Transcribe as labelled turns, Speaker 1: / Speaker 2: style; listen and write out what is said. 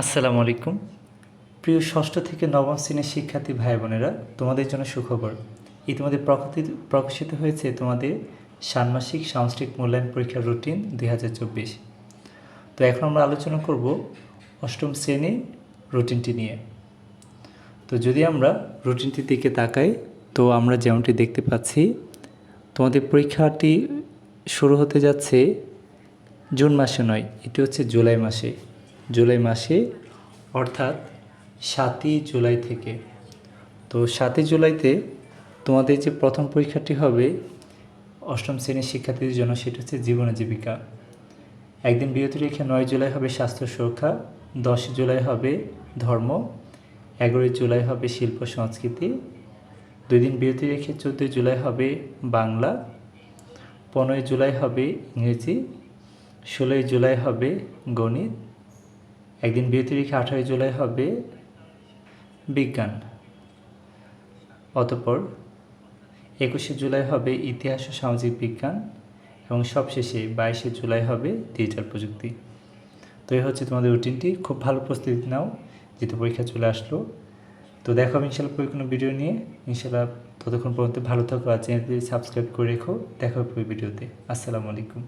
Speaker 1: আসসালামু আলাইকুম। প্রিয় ষষ্ঠ থেকে নবম শ্রেণির শিক্ষার্থী ভাই বোনেরা, তোমাদের জন্য সুখবর। ইতিমধ্যে প্রকাশিত প্রকাশিত হয়েছে তোমাদের ষান্মাসিক সাংস্কৃতিক মূল্যায়ন পরীক্ষার রুটিন দুই হাজার চব্বিশ। তো এখন আমরা আলোচনা করব অষ্টম শ্রেণি রুটিনটি নিয়ে। তো যদি আমরা রুটিনটির দিকে তাকাই, তো আমরা যেমনটি দেখতে পাচ্ছি, তোমাদের পরীক্ষাটি শুরু হতে যাচ্ছে জুন মাসে নয়, এটি হচ্ছে জুলাই মাসে। জুলাই মাসে, অর্থাৎ সাতই জুলাই থেকে। তো সাতই জুলাইতে তোমাদের যে প্রথম পরীক্ষাটি হবে, অষ্টম শ্রেণির শিক্ষার্থীদের জন্য, সেটা হচ্ছে জীবন জীবিকা। একদিন বিরতি রেখে নয় জুলাই হবে স্বাস্থ্য সুরক্ষা, দশ জুলাই হবে ধর্ম এগারোই জুলাই হবে শিল্প সংস্কৃতি, দুই দিন বিরতি রেখে চোদ্দোই জুলাই হবে বাংলা পনেরোই জুলাই হবে ইংরেজি, ষোলোই জুলাই হবে গণিত একদিন বিরতি রেখে আঠারোই জুলাই হবে বিজ্ঞান। অতপর একুশে জুলাই হবে ইতিহাস ও সামাজিক বিজ্ঞান এবং সবশেষে বাইশে জুলাই হবে ডিজিটাল প্রযুক্তি। তো এই হচ্ছে তোমাদের রুটিনটি খুব ভালো প্রস্তুতি নাও, যেহেতু পরীক্ষা চলে আসলো। তো দেখো আমি ইনশাল্লাহ কোনো ভিডিও নিয়ে। ইনশাল্লাহ ততক্ষণ পর্যন্ত ভালো থাকো আর চ্যানেলটি সাবস্ক্রাইব করে রেখো। দেখা হবে ভিডিওতে আসসালামু আলাইকুম।